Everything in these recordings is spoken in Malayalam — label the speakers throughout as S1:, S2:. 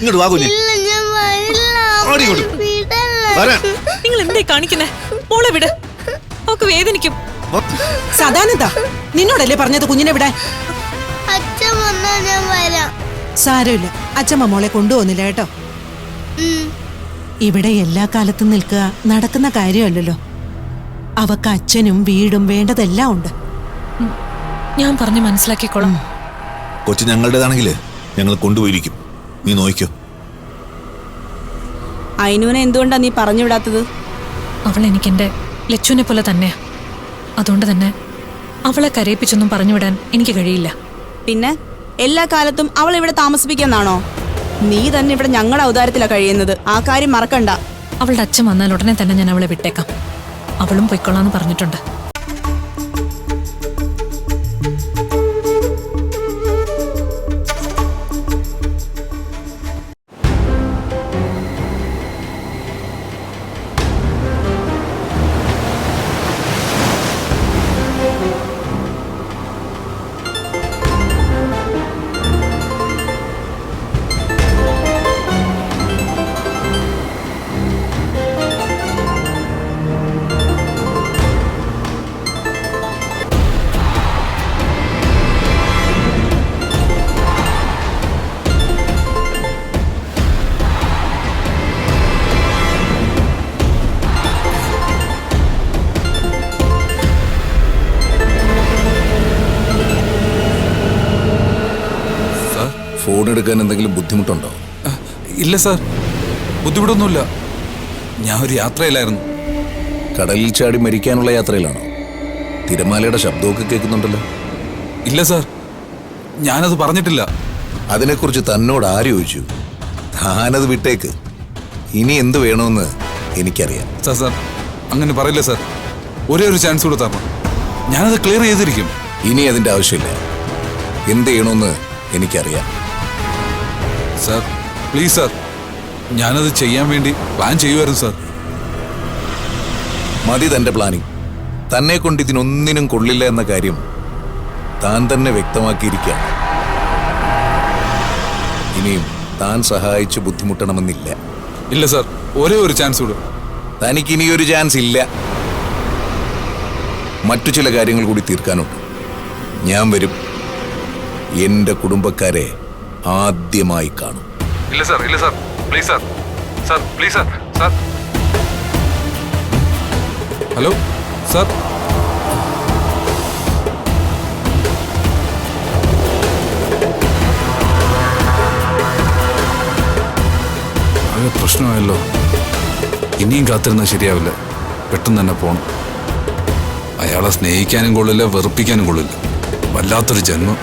S1: ഇങ്ങോട്ട് വാ കുഞ്ഞ്.
S2: ഇല്ല ഞാൻ വരില്ല.
S1: ഓടി ഇങ്ങോട്ട്. വരാൻ.
S3: നിങ്ങൾ എന്തേ കാണിക്കുന്നേ? മോളെ വിട്. അവക്ക് വേദനിക്കും.
S4: സദാനന്ദ നിന്നോടല്ലേ പറഞ്ഞത് കുഞ്ഞിനെ വിടാൻ?
S2: അച്ഛൻ വന്നാ ഞാൻ വരാം.
S4: സാരമില്ല. അച്ഛമ്മ മോളെ കൊണ്ടുപോകുന്നില്ല കേട്ടോ. ഇവിടെ എല്ലാ കാലത്തും നിൽക്കുക നടക്കുന്ന കാര്യമല്ലല്ലോ. അവക്ക് അച്ഛനും വീടും വേണ്ടതെല്ലാം ഉണ്ട്.
S3: ഞാൻ പറഞ്ഞു മനസ്സിലാക്കിക്കോളാം.
S1: കൊച്ചു ഞങ്ങളുടേതാണെങ്കിൽ ഞങ്ങൾ കൊണ്ടുപോയിരിക്കും. നീ നോക്കിക്കോ
S5: അയിനുവിനെ എന്തുകൊണ്ടാ നീ പറഞ്ഞു വിടാത്തത്
S3: അവൾ എനിക്കെന്റെ ലച്ചുവിനെ പോലെ തന്നെയാ. അതുകൊണ്ട് തന്നെ അവളെ കരയിപ്പിച്ചൊന്നും പറഞ്ഞു വിടാൻ എനിക്ക് കഴിയില്ല.
S5: പിന്നെ എല്ലാ കാലത്തും അവൾ ഇവിടെ താമസിപ്പിക്കാന്നാണോ? നീ തന്നെ ഇവിടെ ഞങ്ങളുടെ ഔദാരത്തിലാ കഴിയുന്നത്. ആ കാര്യം മറക്കണ്ട.
S3: അവളുടെ അച്ഛൻ വന്നാൽ ഉടനെ തന്നെ ഞാൻ അവളെ വിട്ടേക്കാം. അവളും പൊയ്ക്കൊള്ളാന്ന് പറഞ്ഞിട്ടുണ്ട്.
S6: എടുക്കാൻ എന്തെങ്കിലും ബുദ്ധിമുട്ടുണ്ടോ?
S7: ഇല്ല സാർ. ബുദ്ധിമുട്ടൊന്നുമില്ല. ഞാൻ ഒരു യാത്രയിലായിരുന്നു.
S6: കടലിൽ ചാടി മരിക്കാനുള്ള യാത്രയിലാണോ? തിരമാലയുടെ ശബ്ദമൊക്കെ കേൾക്കുന്നുണ്ടല്ലോ.
S7: ഇല്ല സാർ. ഞാനത് പറഞ്ഞിട്ടില്ല.
S6: അതിനെക്കുറിച്ച് തന്നോട് ആര് ചോദിച്ചു? താനത് വിട്ടേക്ക്. ഇനി എന്ത് വേണമെന്ന് എനിക്കറിയാം.
S7: സാർ സാർ അങ്ങനെ പറയില്ല സാർ. ഒരേ ഒരു ചാൻസ് കൂടെ തരണം ഞാനത് ക്ലിയർ ചെയ്തിരിക്കും.
S6: ഇനി അതിന്റെ ആവശ്യമില്ല. എന്ത് ചെയ്യണമെന്ന് എനിക്കറിയാം.
S7: സാർ പ്ലീസ് സാർ ഞാനത് ചെയ്യാൻ വേണ്ടി പ്ലാൻ ചെയ്യുമായിരുന്നു സാർ.
S6: മതി തന്റെ പ്ലാനിങ്. തന്നെ കൊണ്ട് ഇതിനൊന്നിനും കൊള്ളില്ല എന്ന കാര്യം താൻ തന്നെ വ്യക്തമാക്കിയിരിക്കുകയാണ്. ഇനിയും താൻ സഹായിച്ച് ബുദ്ധിമുട്ടണമെന്നില്ല.
S7: ഇല്ല സാർ ഒരേ ഒരു ചാൻസ് കൂടെ
S6: തനിക്ക് ഇനിയൊരു ചാൻസ് ഇല്ല. മറ്റു ചില കാര്യങ്ങൾ കൂടി തീർക്കാനുണ്ട്. ഞാൻ വരും. എന്റെ കുടുംബക്കാരെ ആദ്യമായി കാണും.
S7: ഇല്ല സാർ ഇല്ല sir. Please sir. Sir please sir. Sir. Hello sir. ആകെ പ്രശ്നമായല്ലോ. ഇനിയും കാത്തിരുന്നാൽ ശരിയാവില്ല. പെട്ടെന്ന് തന്നെ പോണം. അയാളെ സ്നേഹിക്കാനും കൊള്ളില്ല വെറുപ്പിക്കാനും കൊള്ളില്ല. വല്ലാത്തൊരു ജന്മം.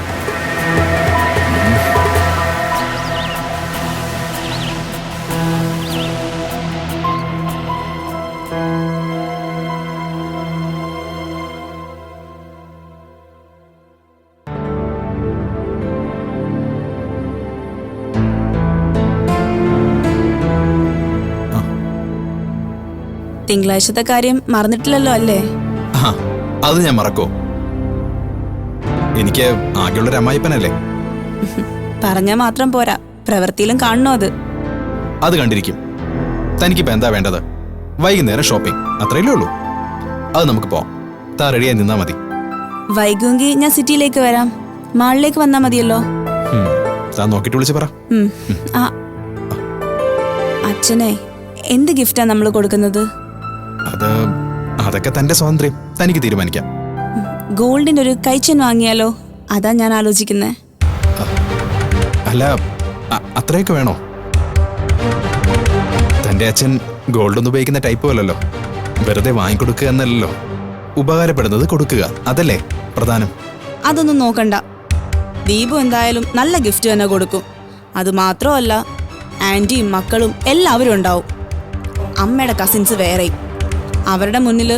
S5: തിങ്കളാഴ്ചത്തെ കാര്യം മറന്നിട്ടില്ലല്ലോ അല്ലേ?
S8: ആ അത് ഞാൻ മറക്കോ. എനിക്ക് ആകെയുള്ളൊരു അമ്മായിപ്പനല്ലേ?
S5: പറഞ്ഞാൽ മാത്രം പോരാ. പ്രവൃത്തിയിലും കാണണോ അത്?
S8: അത് കണ്ടിരിക്കും. തനിക്കിപ്പോ എന്താ വേണ്ടത്? വൈകുന്നേരം ഷോപ്പിംഗ്. അത്രയല്ലേ ഉള്ളൂ. അത് നമുക്ക് പോവാം. താ റെഡിയായി നിന്നാ മതി.
S5: വൈകുമെങ്കിൽ ഞാൻ സിറ്റിയിലേക്ക് വരാം. മാളിലേക്ക് വന്നാ മതിയല്ലോ.
S8: താ താൻ നോക്കിട്ട് വിളിച്ച് പറ.
S5: അച്ഛനെ എന്ത് ഗിഫ്റ്റാ നമ്മൾ കൊടുക്കുന്നത്?
S8: അത് അതൊക്കെ തന്റെ സ്വാതന്ത്ര്യം. തനിക്ക് തീരുമാനിക്കാം.
S5: ഗോൾഡിന്റെ ഒരു കൈച്ചൻ വാങ്ങിയാലോ? അതാ ഞാൻ ആലോചിക്കുന്നേ.
S8: അല്ല അത്രയൊക്കെ വേണോ? തന്റെ അച്ഛൻ ഗോൾഡ് ഒന്ന് ഉപയോഗിക്കുന്ന ടൈപ്പ് അല്ലല്ലോ. വെറുതെ വാങ്ങിക്കൊടുക്കുക എന്നല്ലല്ലോ. ഉപകാരപ്പെടുന്നത് കൊടുക്കുക അതല്ലേ പ്രധാനം.
S5: അതൊന്നും നോക്കണ്ട. ദീപു എന്തായാലും നല്ല ഗിഫ്റ്റ് തന്നെ കൊടുക്കും. അത് മാത്രമല്ല ആന്റിയും മക്കളും എല്ലാവരും ഉണ്ടാവും. അമ്മയുടെ കസിൻസ് വേറെയും. അവരുടെ മുന്നിൽ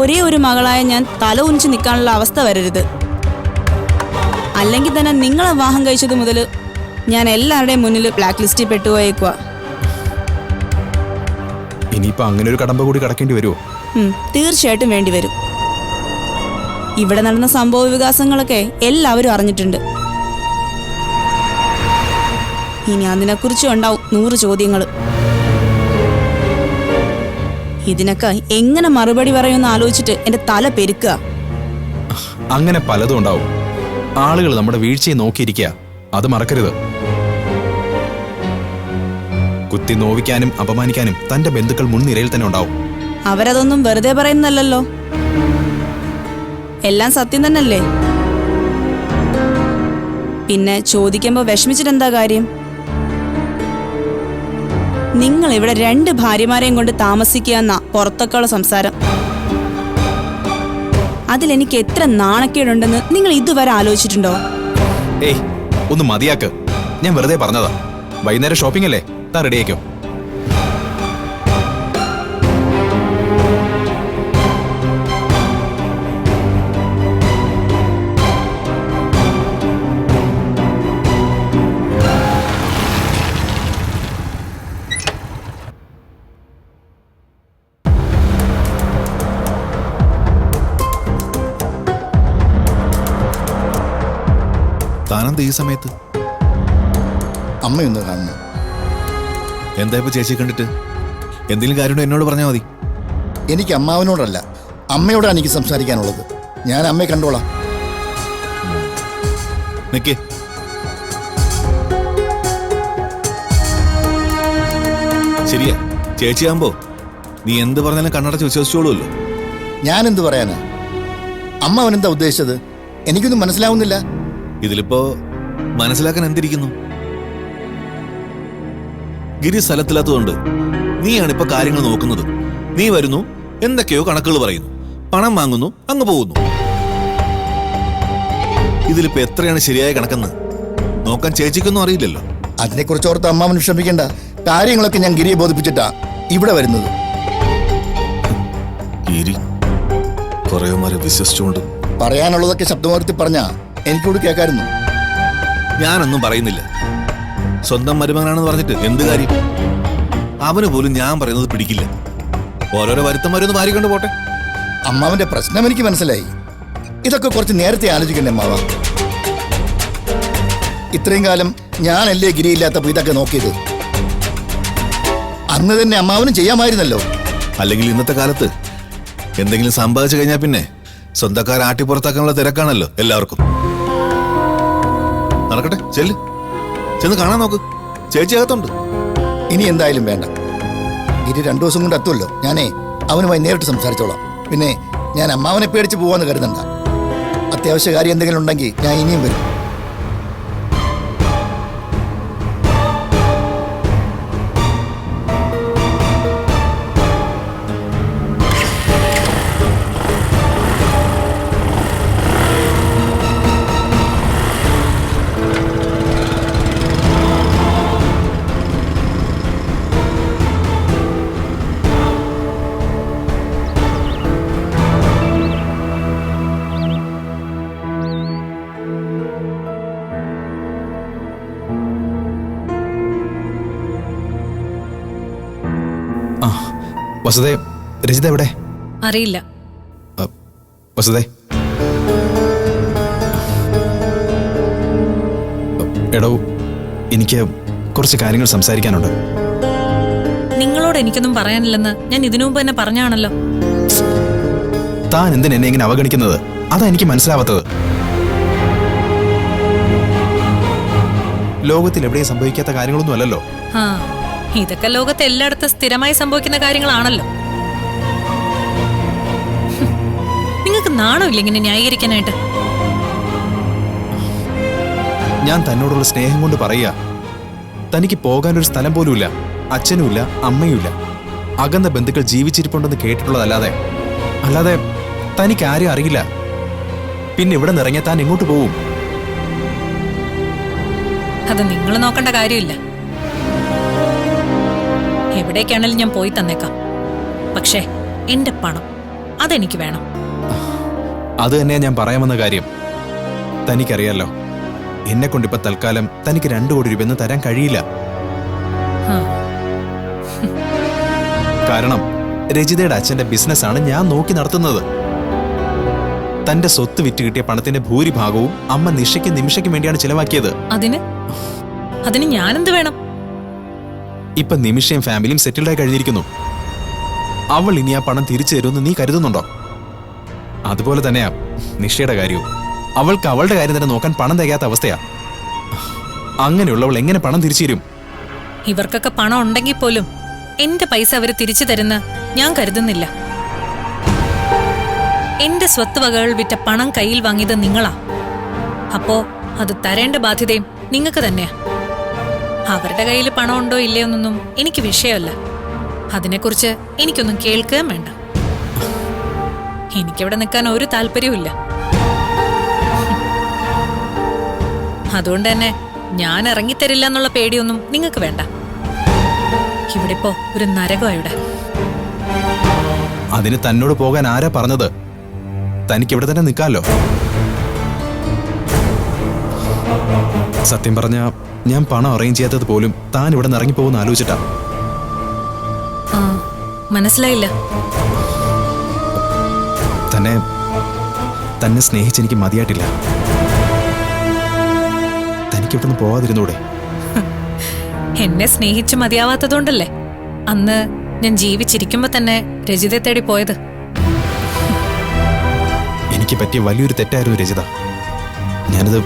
S5: ഒരേ ഒരു മകളായ ഞാൻ തല ഉനിച്ച് നിൽക്കാനുള്ള അവസ്ഥ വരരുത്. അല്ലെങ്കിൽ തന്നെ നിങ്ങളെ വിവാഹം കഴിച്ചത് മുതൽ ഞാൻ എല്ലാവരുടെയും മുന്നിൽ ബ്ലാക്ക് ലിസ്റ്റിൽ പെട്ടുപോയേക്കുക
S8: ഇനിയിപ്പോ അങ്ങനെ ഒരു കടമ്പ കൂടി കടക്കേണ്ടി വരുമോ
S5: തീർച്ചയായിട്ടും വേണ്ടി വരും. ഇവിടെ നടന്ന സംഭവ വികാസങ്ങളൊക്കെ എല്ലാവരും അറിഞ്ഞിട്ടുണ്ട്. ഇനി അതിനെക്കുറിച്ചും ഉണ്ടാവും നൂറ് ചോദ്യങ്ങൾ ഇതിനൊക്കെ എങ്ങനെ മറുപടി പറയുമെന്ന് ആലോചിച്ചിട്ട് എന്റെ തല പെരുക്കുക.
S8: അങ്ങനെ പലതും ഉണ്ടാവും. ആളുകൾ നമ്മുടെ വീഴ്ചയെ നോക്കിയിരിക്കുക. അത് മറക്കരുത്. കുത്തി നോവിക്കാനും അപമാനിക്കാനും തന്റെ ബന്ധുക്കൾ മുൻനിരയിൽ തന്നെ ഉണ്ടാവും.
S5: അവരതൊന്നും വെറുതെ പറയുന്നല്ലോ എല്ലാം സത്യം തന്നല്ലേ പിന്നെ ചോദിക്കുമ്പോ വിഷമിച്ചിട്ട് എന്താ കാര്യം? നിങ്ങൾ ഇവിടെ രണ്ട് ഭാര്യമാരെയും കൊണ്ട് താമസിക്കുക എന്നാ പുറത്തൊക്കെയുള്ള സംസാരം. അതിലെനിക്ക് എത്ര നാണക്കേടുണ്ടെന്ന് നിങ്ങൾ ഇതുവരെ ആലോചിച്ചിട്ടുണ്ടോ?
S8: ഏയ് ഒന്ന് മതിയാക്ക്. ഞാൻ വെറുതെ പറഞ്ഞതാ. വൈകുന്നേരം ഷോപ്പിംഗ് അല്ലേ? താ റെഡിയാക്കോ
S1: ഈ സമയത്ത്?
S9: അമ്മയൊന്ന് കാണണം.
S1: എന്താ ഇപ്പൊ ചേച്ചി കണ്ടിട്ട്? എന്തെങ്കിലും കാര്യം എന്നോട് പറഞ്ഞാൽ മതി.
S9: എനിക്ക് അമ്മാവനോടല്ല അമ്മയോടാണ് എനിക്ക് സംസാരിക്കാനുള്ളത്. ഞാൻ അമ്മയെ കണ്ടോളാം.
S1: നിക്കേ. ശരിയാ ചേച്ചിയാകുമ്പോ നീ എന്ത് പറഞ്ഞാലും കണ്ണടച്ച് വിശ്വസിച്ചോളൂല്ലോ
S9: ഞാൻ എന്ത് പറയാനാ? അമ്മ അവനെന്താ ഉദ്ദേശിച്ചത്? എനിക്കൊന്നും മനസ്സിലാവുന്നില്ല.
S1: ഇതിലിപ്പോ മനസ്സിലാക്കാൻ എന്തിരിക്കുന്നു? ഗിരി സ്ഥലത്തില്ലാത്തതുകൊണ്ട് നീയാണ് ഇപ്പൊ കാര്യങ്ങൾ നോക്കുന്നത്. നീ വരുന്നു എന്തൊക്കെയോ കണക്കുകൾ പറയുന്നു. പണം വാങ്ങുന്നു അങ്ങ് പോകുന്നു. ഇതിലിപ്പോ എത്രയാണ് ശരിയായ കണക്കെന്ന് നോക്കാൻ ചേച്ചിക്കൊന്നും അറിയില്ലല്ലോ.
S9: അതിനെക്കുറിച്ച് ഓർത്ത് അമ്മാവൻ വിഷമിക്കേണ്ട. കാര്യങ്ങളൊക്കെ ഞാൻ ഗിരിയെ ബോധിപ്പിച്ചിട്ടാ ഇവിടെ വരുന്നത്.
S1: ഗിരി കുറേമാരെ വിശ്വസിച്ചുകൊണ്ട്.
S9: പറയാനുള്ളതൊക്കെ ശബ്ദമുയർത്തി പറഞ്ഞാ എനിക്കൂടി കേൾക്കായിരുന്നു.
S1: ഞാനൊന്നും പറയുന്നില്ല. സ്വന്തം മരുമകനാണെന്ന് പറഞ്ഞിട്ട് എന്ത് കാര്യം? അവന് പോലും ഞാൻ പറയുന്നത് പിടിക്കില്ല. ഓരോരോ വരുത്തന്മാരൊന്ന് വാരി കൊണ്ട് പോട്ടെ.
S9: അമ്മാവന്റെ പ്രശ്നം എനിക്ക് മനസ്സിലായി. ഇതൊക്കെ കുറച്ച് നേരത്തെ ആലോചിക്കണ്ടേ അമ്മാവ? ഇത്രയും കാലം ഞാനല്ലേ ഗിരിയില്ലാത്തപ്പോ ഇതൊക്കെ നോക്കിയത്? അന്ന് തന്നെ അമ്മാവനും ചെയ്യാമായിരുന്നല്ലോ.
S1: അല്ലെങ്കിൽ ഇന്നത്തെ കാലത്ത് എന്തെങ്കിലും സമ്പാദിച്ചു കഴിഞ്ഞാൽ പിന്നെ സ്വന്തക്കാർ ആട്ടി തിരക്കാണല്ലോ എല്ലാവർക്കും. നടക്കട്ടെ ചെല്ല്. ചെന്ന് കാണാൻ നോക്ക്. ചേച്ചി അകത്തുണ്ട്.
S9: ഇനി എന്തായാലും വേണ്ട. ഗിരി രണ്ടു ദിവസം കൊണ്ട് എത്തുമല്ലോ. ഞാനേ അവനുമായി നേരിട്ട് സംസാരിച്ചോളാം. പിന്നെ ഞാൻ അമ്മാവനെ പേടിച്ച് പോവാന്ന് കരുതണ്ട. അത്യാവശ്യ കാര്യം എന്തെങ്കിലും ഉണ്ടെങ്കിൽ ഞാൻ ഇനിയും വരും.
S8: വസുദേ രജിത എവിടെ?
S3: അറിയില്ല.
S8: വസുദേ. എടോ എനിക്ക് കുറച്ച് കാര്യങ്ങൾ സംസാരിക്കാനുണ്ട്.
S3: നിങ്ങളോട് എനിക്കൊന്നും പറയാനില്ലെന്ന് ഞാൻ ഇതിനു മുമ്പ് തന്നെ പറഞ്ഞാണല്ലോ.
S8: താൻ എന്തിനാ എന്നെ ഇങ്ങനെ അവഗണിക്കുന്നത്? അതാ എനിക്ക് മനസ്സിലാവാത്തത്. ലോകത്തിൽ എവിടെയും സംഭവിക്കാത്ത കാര്യങ്ങളൊന്നും അല്ലല്ലോ
S3: ആ ഇതൊക്കെ ലോകത്ത് എല്ലായിടത്തും സ്ഥിരമായി സംഭവിക്കുന്ന കാര്യങ്ങളാണല്ലോ. നിങ്ങൾക്ക് നാണമില്ല ഇങ്ങനെ ന്യായീകരിക്കാനായിട്ട്?
S8: ഞാൻ തന്നോടുള്ള സ്നേഹം കൊണ്ട് പറയുക തനിക്ക് പോകാൻ ഒരു സ്ഥലം പോലുമില്ല അച്ഛനുമില്ല അമ്മയുമില്ല. അകന്ന ബന്ധുക്കൾ ജീവിച്ചിരിപ്പുണ്ടെന്ന് കേട്ടിട്ടുള്ളതല്ലാതെ അല്ലാതെ തനിക്ക് ആരും അറിയില്ല. പിന്നെ ഇവിടെ നിറങ്ങിയ താൻ എങ്ങോട്ട് പോവും?
S3: അത് നിങ്ങൾ നോക്കേണ്ട കാര്യമില്ല. എവിടേക്കാണെങ്കിലും ഞാൻ പോയി തന്നേക്കാം. പക്ഷേ എന്റെ പണം അതെനിക്ക് വേണം.
S8: അത് തന്നെ ഞാൻ പറയാമെന്ന കാര്യം. തനിക്കറിയാലോ എന്നെ കൊണ്ടിപ്പോ തൽക്കാലം തനിക്ക് രണ്ടു കോടി രൂപയൊന്നും തരാൻ കഴിയില്ല. കാരണം രജിതയുടെ അച്ഛന്റെ ബിസിനസ്സാണ് ഞാൻ നോക്കി നടത്തുന്നത്. തന്റെ സ്വത്ത് വിറ്റ് കിട്ടിയ പണത്തിന്റെ ഭൂരിഭാഗവും അമ്മ നിഷയ്ക്ക് നിമിഷയ്ക്ക് വേണ്ടിയാണ് ചിലവാക്കിയത്.
S3: അതിന്? അതിന് ഞാനെന്ത് വേണം?
S8: ഇപ്പൊ നിമിഷയും ഫാമിലിയും സെറ്റിൽഡ് ആയി കഴിഞ്ഞിരിക്കുന്നു. അവൾ ഇനി ആ പണം തിരിച്ചു തരുമെന്ന് നീ കരുതുന്നുണ്ടോ? അതുപോലെ തന്നെയാ നിഷയുടെ കാര്യവും. അവൾക്ക് അവളുടെ കാര്യം തന്നെ നോക്കാൻ പണം തികയാത്ത അവസ്ഥയാ. അങ്ങനെയുള്ളവൾ എങ്ങനെ പണം തിരിച്ചു തരും?
S3: ഇവർക്കൊക്കെ പണം ഉണ്ടെങ്കിൽ പോലും എന്റെ പൈസ അവർ തിരിച്ചു തരുന്ന ഞാൻ കരുതുന്നില്ല. എന്റെ സ്വത്ത് വകകൾ വിറ്റ പണം കയ്യിൽ വാങ്ങിയത് നിങ്ങളാ. അപ്പോ അത് തരേണ്ട ബാധ്യതയും നിങ്ങൾക്ക് തന്നെയാ. അവരുടെ കയ്യിൽ പണം ഉണ്ടോ ഇല്ലയോ എന്നൊന്നും എനിക്ക് വിഷയമല്ല. അതിനെക്കുറിച്ച് എനിക്കൊന്നും കേൾക്കുകയും വേണ്ട. എനിക്കിവിടെ നിൽക്കാൻ ഒരു താല്പര്യവുമില്ല. അതുകൊണ്ട് തന്നെ ഞാൻ ഇറങ്ങിത്തരില്ല എന്നുള്ള പേടിയൊന്നും നിങ്ങൾക്ക് വേണ്ട. ഇവിടെ ഇപ്പോ ഒരു നരകമായിടെ
S8: അതിന് തന്നോട് പോകാൻ ആരാ പറഞ്ഞത്? തനിക്ക് ഇവിടെ തന്നെ നിൽക്കാമല്ലോ. സത്യം പറഞ്ഞ ഞാൻ പണം അറേഞ്ച് ചെയ്യാത്തത് പോലും താൻ ഇവിടെ നിന്ന് ഇറങ്ങിപ്പോകുന്ന ആലോചിച്ചിട്ടാ.
S3: മനസ്സിലായില്ല.
S8: തന്നെ തന്നെ സ്നേഹിച്ച് എനിക്ക് മതിയായിട്ടില്ല. തനിക്ക് ഇവിടെ നിന്ന് പോവാതിരുന്നൂടെ
S3: എന്നെ സ്നേഹിച്ച് മതിയാവാത്തതുകൊണ്ടല്ലേ? അന്ന് ഞാൻ ജീവിച്ചിരിക്കുമ്പോ തന്നെ രജിതയെ തേടി പോയത്.
S8: എനിക്ക് പറ്റിയ വലിയൊരു തെറ്റായിരുന്നു രചിത ഞാനത്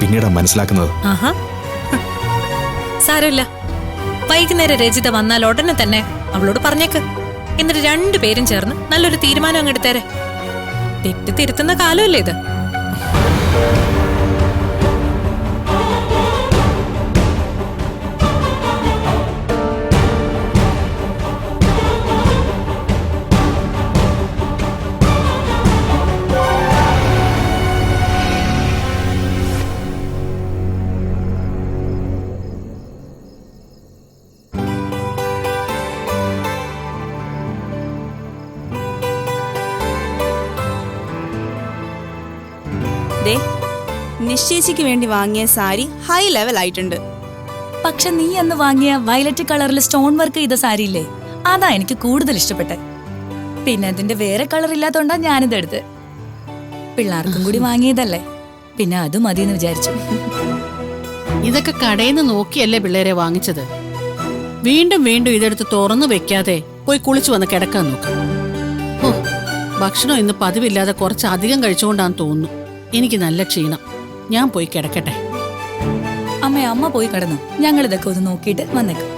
S8: പിന്നീടാ മനസ്സിലാക്കുന്നത്.
S3: ആഹാ. സാരമില്ല. വൈകുന്നേരം രചിത വന്നാൽ ഉടനെ തന്നെ അവളോട് പറഞ്ഞേക്ക്. എന്നിട്ട് രണ്ടുപേരും ചേർന്ന് നല്ലൊരു തീരുമാനം അങ്ങെടുത്തേരെ തെറ്റ് തിരുത്തുന്ന കാലമല്ലേ ഇത്?
S5: നിശ്ചയിച്ചിക്ക് വേണ്ടി വാങ്ങിയ സാരി ഹൈ ലെവൽ ആയിട്ടുണ്ട്.
S10: പക്ഷെ നീ അന്ന് വാങ്ങിയ വയലറ്റ് കളറിൽ സ്റ്റോൺ വർക്ക് ചെയ്ത ഇല്ലേ? അതാ എനിക്ക് കൂടുതൽ ഇഷ്ടപ്പെട്ടെ പിന്നെ അതിന്റെ വേറെ കളർ ഇല്ലാത്തോണ്ടാ ഞാനിത് എടുത്ത് പിള്ളേർക്കും കൂടി വാങ്ങിയതല്ലേ? പിന്നെ അത് മതി എന്ന് വിചാരിച്ചു.
S11: ഇതൊക്കെ കടയിൽ നിന്ന് നോക്കിയല്ലേ പിള്ളേരെ വാങ്ങിച്ചത്? വീണ്ടും വീണ്ടും ഇതെടുത്ത് തുറന്നു വെക്കാതെ പോയി കുളിച്ചു വന്ന് കിടക്കാൻ നോക്ക്. ഓ ഭക്ഷണം ഇന്ന് പതിവില്ലാതെ കുറച്ച് അധികം കഴിച്ചുകൊണ്ടാന്ന് തോന്നുന്നു. എനിക്ക് നല്ല ക്ഷീണം. ഞാൻ പോയി കിടക്കട്ടെ.
S10: അമ്മ അമ്മ പോയി കിടന്നു. ഞങ്ങൾ ഇതൊക്കെ ഒന്ന് നോക്കിയിട്ട് വന്നേക്കും.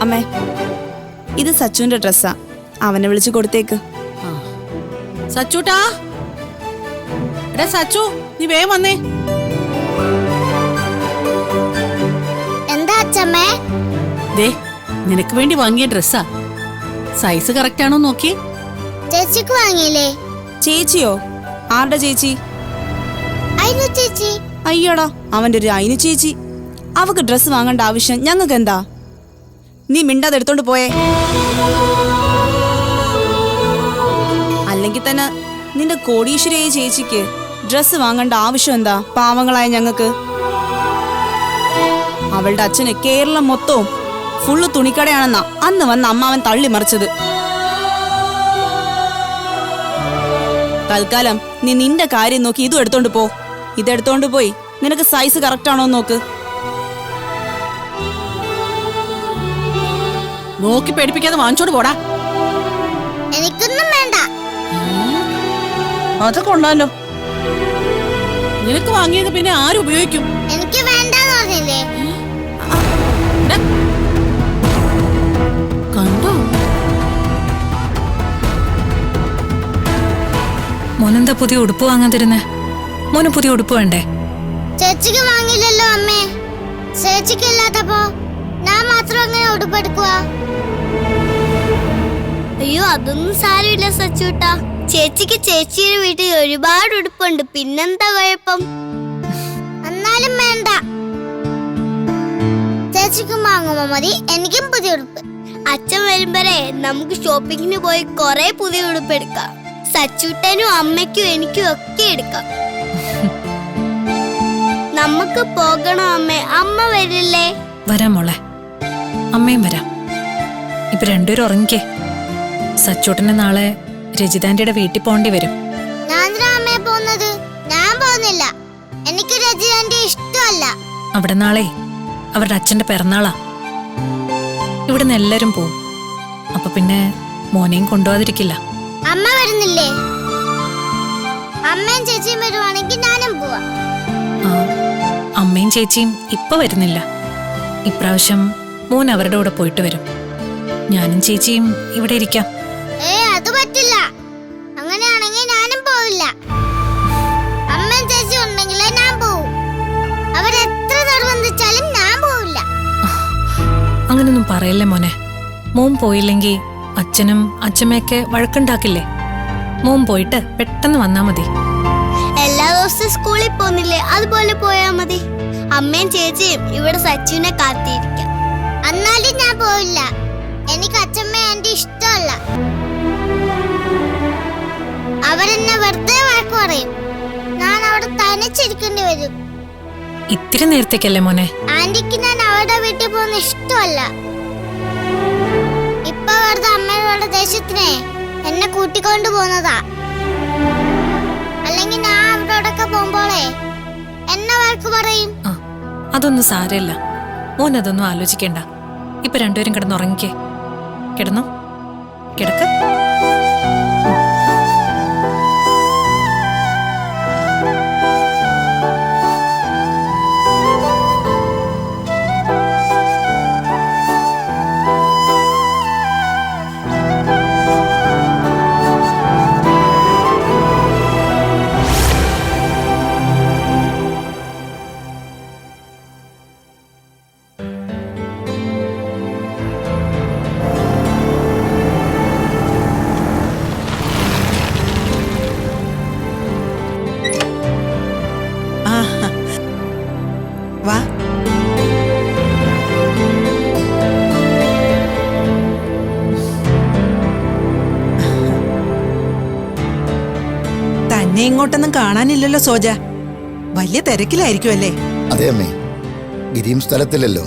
S5: അമ്മേ ഇത് സച്ചുവിന്റെ ഡ്രസ്സാ. അവനെ വിളിച്ചു കൊടുത്തേക്ക്.
S11: ആ. സച്ചൂട്ടാ? എടാ സച്ചു നീ വേഗം വന്നേ.
S2: എന്താ അച്ഛമ്മേ?
S11: ദേ നിനക്ക് വേണ്ടി വാങ്ങിയ ഡ്രസ്സാ. സൈസ് കറക്റ്റ് ആണോ നോക്കി
S2: ചേച്ചിക്ക് വാങ്ങിയില്ലേ?
S5: ചേച്ചിയോ? ആരുടെ ചേച്ചി? അയ്യോടാ അവന്റെ ഒരു അയിന് ചേച്ചി. അവക്ക് ഡ്രസ്സ് വാങ്ങേണ്ട ആവശ്യം ഞങ്ങൾക്ക് എന്താ നീ മിണ്ടാതെ എടുത്തോണ്ട് പോയേ. അല്ലെങ്കിൽ തന്നെ നിന്റെ കോടീശ്വരയായ ചേച്ചിക്ക് ഡ്രസ്സ് വാങ്ങേണ്ട ആവശ്യം എന്താ? പാവങ്ങളായ ഞങ്ങൾക്ക്. അവളുടെ അച്ഛന് കേരളം മൊത്തവും ഫുള്ള് തുണിക്കടയാണെന്നാ അന്ന് വന്ന അമ്മാവൻ തള്ളി മറിച്ചത് തൽക്കാലം നീ നിന്റെ കാര്യം നോക്കി ഇതും എടുത്തോണ്ട് പോ. ഇതെടുത്തോണ്ട് പോയി. നിനക്ക് സൈസ് കറക്റ്റ് ആണോ നോക്ക്.
S11: നോക്കി പേടിപ്പിക്കാതെ വാങ്ങിച്ചോട് പോടാ.
S2: എനിക്കൊന്നും വേണ്ട.
S11: അത് കൊള്ളാലോ. നിനക്ക് വാങ്ങിയത് പിന്നെ ആരും ഉപയോഗിക്കും?
S2: എനിക്ക് വേണ്ടെന്ന് പറഞ്ഞില്ലേ?
S11: കണ്ടോ?
S3: മോനെന്താ പുതിയ ഉടുപ്പ് വാങ്ങാതിരുന്നേ മോന് പുതിയ ഉടുപ്പ് വേണ്ടേ?
S2: ചേച്ചിക്ക് വാങ്ങില്ലല്ലോ അമ്മേ. ചേച്ചിക്ക് ഇല്ലാത്തപ്പോ ഞാൻ മാത്രം അങ്ങനെ ഉടുപ്പെടുക്കുക അയ്യോ അതൊന്നും സാരമില്ല സച്ചൂട്ട. ചേച്ചിക്ക് ചേച്ചിയുടെ വീട്ടിൽ ഒരുപാട് ഉടുപ്പുണ്ട്. പിന്നെന്താ കുഴപ്പം? എന്നാലും വേണ്ട. ചേച്ചിക്കും വാങ്ങുമ്പോ മതി. എനിക്കും പുതിയ ഉടുപ്പ്. അച്ഛൻ വരുമ്പോഴേ നമുക്ക് ഷോപ്പിങ്ങിന് പോയി കുറെ പുതിയ ഉടുപ്പ് എടുക്കാം. സച്ചൂട്ടനും അമ്മയ്ക്കും എനിക്കും ഒക്കെ എടുക്കാം. നമുക്ക് പോകണോ അമ്മേ? അമ്മ വരില്ലേ?
S3: വരാം മോളെ. അമ്മയും വരാം. ഇപ്പൊ രണ്ടുപേരും ഉറങ്ങിക്കേ. സച്ചോട്ടന് നാളെ രജിതാന്റിയുടെ വീട്ടിൽ പോകേണ്ടി വരും.
S2: ഞാൻ എന്തിനാ അമ്മയെ പോകുന്നത് ഞാൻ പോകുന്നില്ല. എനിക്ക് രജിതന്റെ ഇഷ്ടമല്ല.
S3: അവിടെ നാളെ അവരുടെ അച്ഛന്റെ പിറന്നാളാ. ഇവിടുന്ന് എല്ലാരും പോവും. അപ്പൊ പിന്നെ മോനെയും കൊണ്ടുപോകാതിരിക്കില്ല.
S2: അമ്മ വരുന്നില്ലേ? അമ്മയും ചേച്ചിയും വരുവാണെങ്കിൽ ഞാനും പോവാ.
S3: ആ, അമ്മയും ചേച്ചിയും ഇപ്പൊ വരുന്നില്ല. ഇപ്രാവശ്യം മോൻ അവരുടെ കൂടെ പോയിട്ട് വരും. ഞാനും ചേച്ചിയും ഇവിടെ ഇരിക്കാം.
S2: ഏ അത് പറ്റില്ല. അങ്ങനെയാണെങ്കിൽ ഞാനും പോവില്ല. അമ്മയും ചേച്ചി ഉണ്ടെങ്കിലേ ഞാൻ പോവും. അവരെത്ര നിർബന്ധിച്ചാലും ഞാൻ പോവില്ല.
S3: അങ്ങനൊന്നും പറയല്ലേ മോനെ. മോൻ പോയില്ലെങ്കിൽ അച്ഛനും അച്ഛമ്മയൊക്കെ വഴക്കുണ്ടാക്കില്ലേ? മോൻ പോയിട്ട് പെട്ടെന്ന് വന്നാ മതി.
S2: എല്ലാ ദിവസവും സ്കൂളിൽ പോകുന്നില്ലേ? അതുപോലെ പോയാ മതി. അമ്മയും ചേച്ചിയും ഇവിടെ സച്ചുവിനെ കാത്തിരിക്കാം. എന്നാലും ഞാൻ പോയില്ല എനിക്ക് അച്ഛമ്മ എന്റെ ഇഷ്ടമല്ല. അവരെന്നെ വെറുതെ വഴക്ക് പറയും. ഞാൻ അവിടെ തനിച്ചിരിക്കേണ്ടി വരും.
S3: ഇത്തിരി നേരത്തേക്കല്ലേ മോനെ?
S2: ആന്റിക്ക് ഞാൻ അവരുടെ വീട്ടിൽ പോകുന്ന ഇഷ്ടമല്ല. ഇപ്പൊ വെറുതെ അമ്മയുടെ ദേശത്തിനെ എന്നെ കൂട്ടിക്കൊണ്ടു പോകുന്നതാ. അല്ലെങ്കിൽ ഞാൻ അവരോടൊക്കെ പോകുമ്പോളേ എന്നെ വഴക്ക് പറയും.
S3: അതൊന്നും സാരമില്ല. മോൻ അതൊന്നും ആലോചിക്കേണ്ട. ഇപ്പൊ രണ്ടുപേരും കിടന്നുറങ്ങിക്കേ കിടന്നോ? കിടക്ക.
S4: ഇങ്ങോട്ടൊന്നും കാണാനില്ലല്ലോ സോജ. വലിയ തിരക്കിലായിരിക്കും അല്ലേ
S9: അതെ അമ്മേ. ഗിരിയും സ്ഥലത്തില്ലല്ലോ.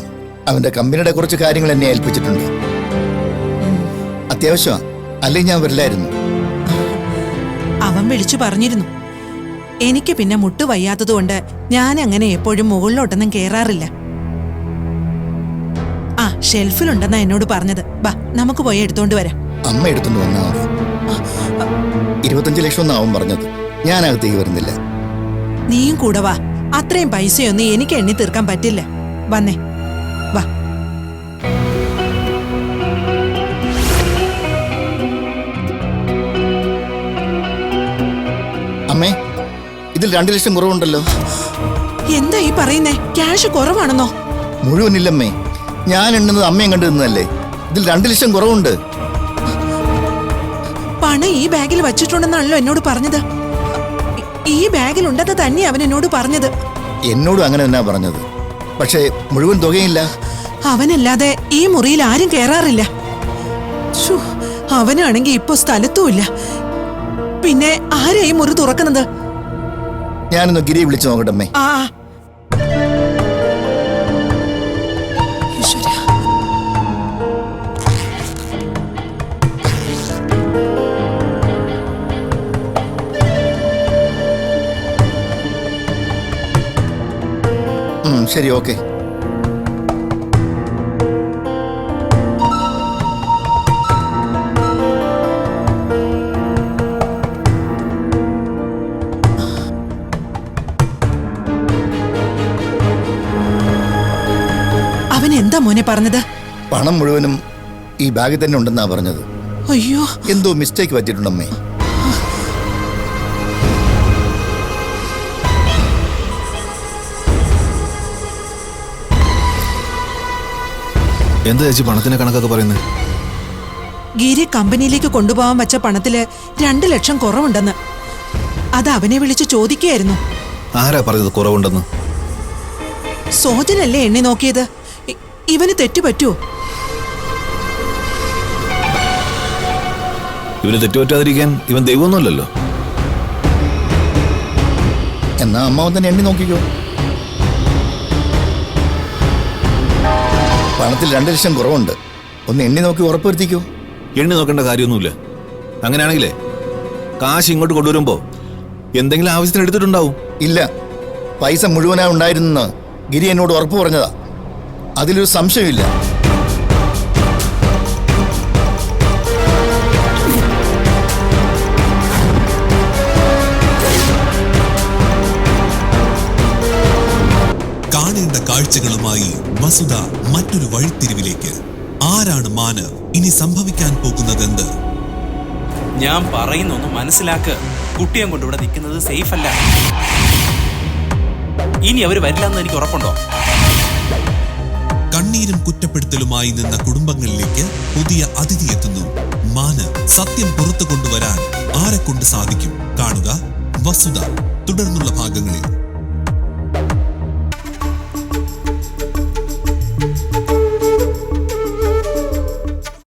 S9: അവന്റെ കമ്പനിയുടെ കുറച്ച് കാര്യങ്ങൾ എന്നെ ഏൽപ്പിച്ചിട്ടുണ്ട്. അത്യാവശ്യമാ. അല്ലെങ്കിൽ ഞാൻ വരില്ലായിരുന്നു?
S4: അവൻ വിളിച്ചു പറഞ്ഞിരുന്നു. എനിക്ക് പിന്നെ മുട്ട് വയ്യാത്തതുകൊണ്ട് ഞാൻ അങ്ങനെ എപ്പോഴും മുകളിലോട്ടൊന്നും കേറാറില്ല. ആ ഷെൽഫിലുണ്ടെന്നാ എന്നോട് പറഞ്ഞത്. ബാ നമുക്ക് പോയി എടുത്തോണ്ട് വരാം.
S9: അമ്മ എടുത്തുകൊണ്ട് വന്നാൽ മതി. ഇരുപത്തഞ്ച് ലക്ഷം ഒന്നാവും പറഞ്ഞത്. ഞാൻ അകത്തേക്ക് വരുന്നില്ല.
S4: നീയും കൂടെ വാ. അത്രയും പൈസയൊന്നും എനിക്ക് എണ്ണി തീർക്കാൻ പറ്റില്ല. വന്നേ. വാ.
S9: അമ്മേ ഇതിൽ രണ്ടു ലക്ഷം കുറവുണ്ടല്ലോ.
S4: എന്താ ഈ പറയുന്നേ? ക്യാഷ് കുറവാണെന്നോ?
S9: മുഴുവനില്ലമ്മേ. ഞാൻ എണ്ണുന്നത് അമ്മയും കണ്ടിരുന്നല്ലേ ഇതിൽ രണ്ടു ലക്ഷം കുറവുണ്ട്.
S4: പണം ഈ ബാഗിൽ വച്ചിട്ടുണ്ടെന്നാണല്ലോ എന്നോട് പറഞ്ഞത്. ഈ- ഉണ്ടെന്ന് തന്നെ അവൻ എന്നോട് പറഞ്ഞത്.
S9: എന്നോടും അങ്ങനെ തന്നെ പറഞ്ഞത്. പക്ഷേ മുഴുവൻ തുകയില്ല.
S4: അവനല്ലാതെ ഈ മുറിയിൽ ആരും കേറാറില്ല. അവനാണെങ്കിൽ അവനാണെങ്കി ഇപ്പൊ സ്ഥലത്തുമില്ല. പിന്നെ ആരാ ഈ മുറി തുറക്കുന്നത്?
S9: ഞാനൊന്ന് ഗിരി വിളിച്ചു നോക്കട്ടമ്മേ
S4: ആ.
S9: ശരി ഓക്കെ.
S4: അവൻ എന്താ മോനെ പറഞ്ഞത്?
S9: പണം മുഴുവനും ഈ ബാഗിൽ തന്നെ ഉണ്ടെന്നാ പറഞ്ഞത്.
S4: അയ്യോ.
S9: എന്തോ മിസ്റ്റേക്ക് പറ്റിയിട്ടുണ്ടമ്മേ.
S1: എന്താ ചേച്ചി പണത്തിന്റെ കണക്കൊക്കെ പറയുന്നത്
S4: ഗിരി കമ്പനിയിലേക്ക് കൊണ്ടുപോകാൻ വെച്ച പണത്തിൽ രണ്ട് ലക്ഷം കുറവുണ്ടെന്ന്. അത് അവനെ വിളിച്ച് ചോദിക്കുകയായിരുന്നു.
S1: ആരാ പറഞ്ഞത് കുറവുണ്ടെന്ന്?
S4: സോജനല്ലേ എണ്ണി നോക്കിയത്? ഇവന് തെറ്റു പറ്റുമോ
S1: ഇവന് തെറ്റുപറ്റാതിരിക്കാൻ ഇവൻ ദൈവമൊന്നുമല്ലല്ലോ.
S9: എന്നാ അമ്മ തന്നെ എണ്ണി നോക്കിക്കോ. പണത്തിൽ രണ്ട് ലക്ഷം കുറവുണ്ട്. ഒന്ന് എണ്ണി നോക്കി ഉറപ്പുവരുത്തിക്കോ
S1: എണ്ണി നോക്കേണ്ട കാര്യമൊന്നുമില്ല. അങ്ങനെയാണെങ്കിലേ കാശ് ഇങ്ങോട്ട് കൊണ്ടുവരുമ്പോ എന്തെങ്കിലും ആവശ്യത്തിന് എടുത്തിട്ടുണ്ടാവും.
S9: ഇല്ല. പൈസ മുഴുവനായി ഉണ്ടായിരുന്നെന്ന് ഗിരി എന്നോട് ഉറപ്പ് പറഞ്ഞതാ. അതിലൊരു സംശയമില്ല.
S12: കാണേണ്ട കാഴ്ചകളുമായി വസുധ മറ്റൊരു വഴിത്തിരിവിലേക്ക്. ആരാണ് മാനവ് ഇനി സംഭവിക്കാൻ പോകുന്നതെന്ത്?
S13: ഞാൻ പറയുന്നൊന്ന് മനസ്സിലാക്ക്. കുട്ടിയെ കൊണ്ട് ഇവിടെ നിൽക്കുന്നത് സേഫ് അല്ല. ഇനി അവർ വരില്ലെന്ന് എനിക്ക് ഉറപ്പുണ്ടോ?
S12: കണ്ണീരും കുറ്റപ്പെടുത്തലുമായി നിന്ന കുടുംബങ്ങളിലേക്ക് പുതിയ അതിഥി എത്തുന്നു. മാന് സത്യം പുറത്തു കൊണ്ടുവരാൻ ആരെ കൊണ്ട് സാധിക്കും? കാണുക വസുധ. തുടർന്നുള്ള ഭാഗങ്ങളിൽ.